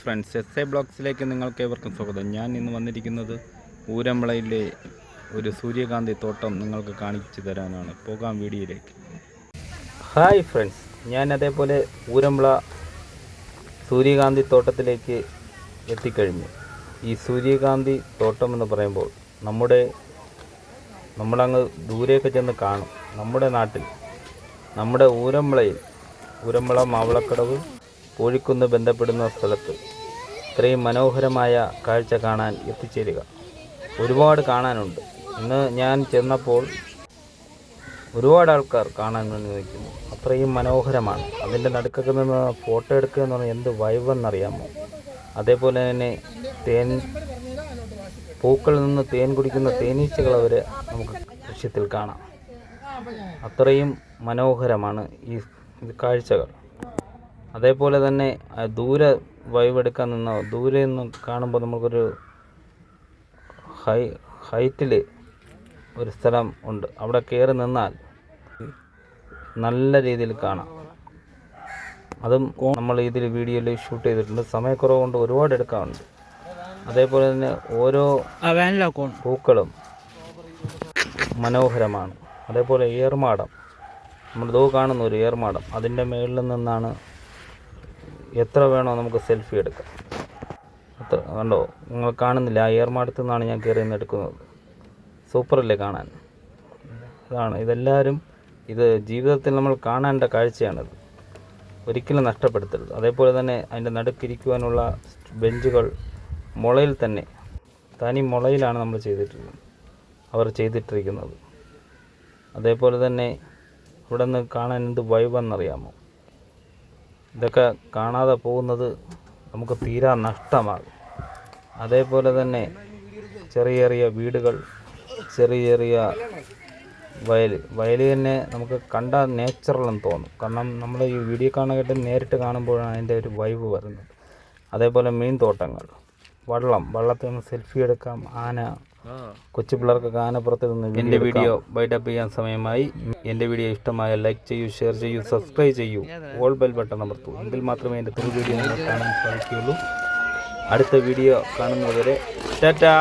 Friends S A ബ്ലോഗ്സിലേക്ക് നിങ്ങൾക്ക് ഏവർക്കും സ്വാഗതം. ഞാൻ ഇന്ന് വന്നിരിക്കുന്നത് ഊരമ്പളയിലെ ഒരു സൂര്യകാന്തി തോട്ടം നിങ്ങൾക്ക് കാണിച്ചു തരാനാണ്. പോകാം വീഡിയോയിലേക്ക്. ഹായ് ഫ്രണ്ട്സ് ഞാൻ അതേപോലെ ഊരമ്പള സൂര്യകാന്തി തോട്ടത്തിലേക്ക് എത്തിക്കഴിഞ്ഞു. ഈ സൂര്യകാന്തി തോട്ടം എന്ന് പറയുമ്പോൾ നമ്മുടെ നമ്മളങ്ങ് ദൂരെയൊക്കെ ചെന്ന് കാണും. നമ്മുടെ നാട്ടിൽ നമ്മുടെ ഊരമ്പളയിൽ ഊരമ്പള മാവളക്കടവ് കോഴിക്കുന്ന് ബന്ധപ്പെടുന്ന സ്ഥലത്ത് ഇത്രയും മനോഹരമായ കാഴ്ച കാണാൻ എത്തിച്ചേരുക. ഒരുപാട് കാണാനുണ്ട്. ഇന്ന് ഞാൻ ചെന്നപ്പോൾ ഒരുപാട് ആൾക്കാർ കാണാൻ വേണ്ടി നിൽക്കുന്നു അത്രയും മനോഹരമാണ്. അതിന്റെ നടുക്കൊക്കെ നിന്ന് ഫോട്ടോ എടുക്കുക എന്ന് പറഞ്ഞാൽ എന്ത് വൈവെന്നറിയാമോ അതേപോലെ തന്നെ തേൻ പൂക്കളിൽ നിന്ന് തേൻ കുടിക്കുന്ന തേനീച്ചകൾ വരെ നമുക്ക് ദൃശ്യത്തിൽ കാണാം. അത്രയും മനോഹരമാണ് ഈ കാഴ്ചകൾ. അതേപോലെ തന്നെ ദൂരെ ദൂരെ വൈവെടുക്കാൻ നിന്നോ ദൂരെ നിന്ന് കാണുമ്പോൾ നമുക്കൊരു ഹൈ ഹൈറ്റിൽ ഒരു സ്ഥലം ഉണ്ട്. അവിടെ കയറി നിന്നാൽ നല്ല രീതിയിൽ കാണാം. അതും നമ്മൾ ഇതിൽ വീഡിയോയിൽ ഷൂട്ട് ചെയ്തിട്ടുണ്ട്. സമയക്കുറവ് കൊണ്ട് ഒരുപാട് എടുക്കാറുണ്ട് അതേപോലെ തന്നെ ഓരോ പൂക്കളും മനോഹരമാണ്. അതേപോലെ ഏർമാടം. നമ്മൾ ദോ കാണുന്ന ഒരു ഏർമാടം. അതിന്റെ മേളിൽ നിന്നാണ് എത്ര വേണോ നമുക്ക് സെൽഫി എടുക്കാം. അത്ര കണ്ടോ? നിങ്ങൾ കാണുന്നില്ല. ആ ഏർമാടത്തു നിന്നാണ് ഞാൻ കയറി നിന്ന് എടുക്കുന്നത്. സൂപ്പറല്ലേ കാണാൻ? അതാണ് ഇതെല്ലാവരും ഇത് ജീവിതത്തിൽ നമ്മൾ കാണേണ്ട കാഴ്ചയാണിത്. ഒരിക്കലും നഷ്ടപ്പെടുത്തരുത്. അതേപോലെ തന്നെ അതിന്റെ നടുക്കിരിക്കുവാനുള്ള ബെഞ്ചുകൾ മുളയിൽ തന്നെ തനി മുളയിലാണ് നമ്മൾ ചെയ്തിട്ടുള്ളത്. അവർ ചെയ്തിട്ടിരിക്കുന്നത്. അതേപോലെ തന്നെ ഇവിടെ നിന്ന് കാണാൻ എന്ത് വൈബെന്നറിയാമോ ഇതൊക്കെ കാണാതെ പോകുന്നത് നമുക്ക് തീരാ നഷ്ടമാകും. അതേപോലെ തന്നെ ചെറിയ ചെറിയ വീടുകൾ ചെറിയ ചെറിയ വയൽ വയൽ തന്നെ നമുക്ക് കണ്ട നേച്ചുറലെന്ന് തോന്നും. കാരണം നമ്മൾ ഈ വീഡിയോ കാണാനായിട്ട് നേരിട്ട് കാണുമ്പോഴാണ് അതിന്റെ ഒരു വൈബ് വരുന്നത്. അതേപോലെ മീൻ തോട്ടങ്ങൾ. വള്ളം. വള്ളത്തിൽ നിന്ന് സെൽഫി എടുക്കാം. ആന കൊച്ചു പിള്ളേർക്കൊക്കെ ആനപ്പുറത്ത് നിന്ന് എന്റെ വീഡിയോ ബൈഡപ്പ് ചെയ്യാൻ സമയമായി. എന്റെ വീഡിയോ ഇഷ്ടമായ ലൈക്ക് ചെയ്യൂ ഷെയർ ചെയ്യൂ സബ്സ്ക്രൈബ് ചെയ്യൂ. ഓൾ ബെൽ ബട്ടൺ അമർത്തൂ. എങ്കിൽ മാത്രമേ എന്റെ പുതിയ വീഡിയോ കാണാൻ സാധിക്കുകയുള്ളൂ. അടുത്ത വീഡിയോ കാണുന്നതുവരെ ടാറ്റാ.